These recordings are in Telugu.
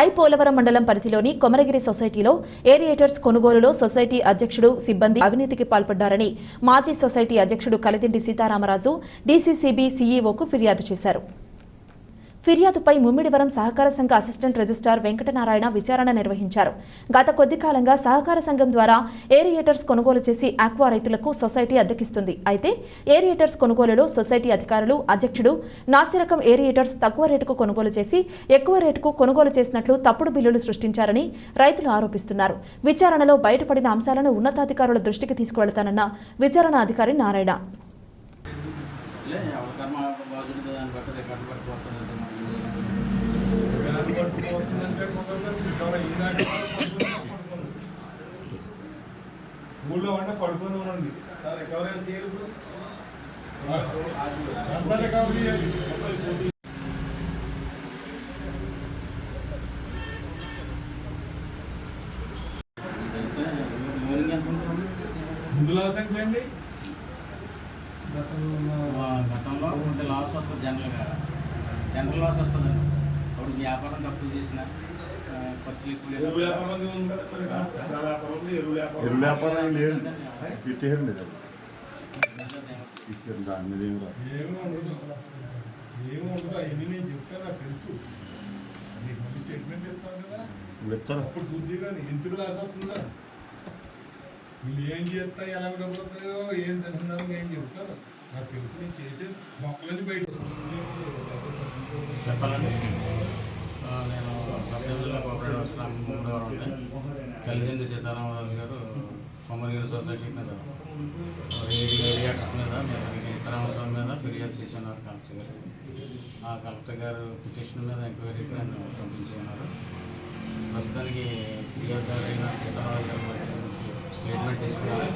ఐ పోలవరం మండలం పరిధిలోని కొమరగిరి సొసైటీలో ఏరియేటర్స్ కొనుగోలులో సొసైటీ అధ్యక్షుడు సిబ్బంది అవినీతికి పాల్పడ్డారని మాజీ సొసైటీ అధ్యక్షుడు కలిదిండి సీతారామరాజు డీసీసీబీ సీఈఓకు ఫిర్యాదు చేశారు. ఫిర్యాదుపై ముమ్మిడివరం సహకార సంఘ అసిస్టెంట్ రిజిస్ట్రార్ వెంకటనారాయణ విచారణ నిర్వహించారు. గత కొద్ది కాలంగా సహకార సంఘం ద్వారా ఏరియేటర్స్ కొనుగోలు చేసి ఆక్వా రైతులకు సొసైటీ అద్దెకిస్తుంది. అయితే ఏరియేటర్స్ కొనుగోలులో సొసైటీ అధికారులు అధ్యక్షుడు నాసిరకం ఏరియేటర్స్ తక్కువ రేటుకు కొనుగోలు చేసి ఎక్కువ రేటుకు కొనుగోలు చేసినట్లు తప్పుడు బిల్లులు సృష్టించారని రైతులు ఆరోపిస్తున్నారు. విచారణలో బయటపడిన అంశాలను ఉన్నతాధికారుల దృష్టికి తీసుకువెళతానన్న విచారణ అధికారి నారాయణ. లే ఎవరి కర్మ బాధ్యుడు దాన్ని బట్టి రికార్డు పట్టుకోవట్లేదు ఊళ్ళో అంటే పడుకొని ఉండండి రికవరీ చేయాలి ఇప్పుడు రికవరీ చేయాలి ఇదైతే లోనింగ్ ఎంత ఉంటుంది ముందు లాస్ అంటే అండి ఆ, గతంలో కొంత లాస్ వస్తుంది జనరల్గా జనరల్ లాస్ వస్తుందండి అప్పుడు వ్యాపారం తప్పులు చేసిన ఆ, ఖర్చులు ఎక్కువ ఎరువు వ్యాపారం ఉంది ఉంది కదా మరి చాలా వ్యాపారం ఉంది ఎరువు వ్యాపారం ఎరువు వ్యాపారం ఏం లేదు ఇచ్చేయండి అది ఇచ్చారు దాని మీద ఏం రాదు ఏమీ ఉండదు ఏమీ ఉండదు అవన్నీ నేను చెప్తాను నాకు తెలుసు నీకు మళ్ళీ స్టేట్మెంట్ చెప్తాను కదా ఇప్పుడు ఇస్తారా అప్పుడు చూద్ది కానీ ఎందుకు లాస్ అవుతుందా వీళ్ళు ఏం చేస్తా ఎలా డబ్బులు ఏం తింటున్నారో ఏం చెప్తారు నాకు తెలిసి. నేను చేసే మొక్కలని బయట చెప్పాలండి. నేను జిల్లా కోఆపరేటివ్ మూడవరం ఉంటే సీతారామరాజు గారు కొమ్మరిగిరి సొసైటీ మీద. ఏరియాటర్స్ మీద మీద మీద ఫిర్యాదు చేసినారు కలెక్టర్ గారు. ఆ కలెక్టర్ గారు పిటిషన్ మీద ఎంక్వైరీకి నన్ను పంపించి ఉన్నారు ప్రస్తుతానికి ఫిర్యాదుదారు అయిన సీతారామరాజు గారు స్టేట్మెంట్ తీసుకున్నారు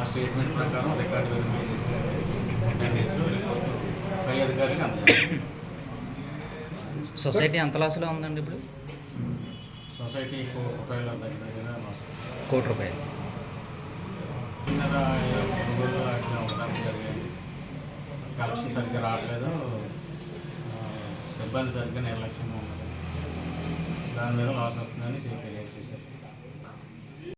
ఆ స్టేట్మెంట్ ప్రకారం రికార్డు వెరిఫై చేసి టెన్ డేస్లో రిపోర్ట్ పై అధికారులకు అందజేస్తారు. సొసైటీ ఎంత లాస్లో ఉందండి ఇప్పుడు? సొసైటీ కోటి రూపాయల దగ్గర కోటి రూపాయలు. కొనుగోలు అట్లా జరిగాయి కలెక్షన్ సరిగ్గా రావట్లేదు. సిబ్బంది సరిగ్గా నిర్లక్ష్యంగా ఉన్నది. దాని మీద లాస్ వస్తుందని ఫిర్యాదు చేశారు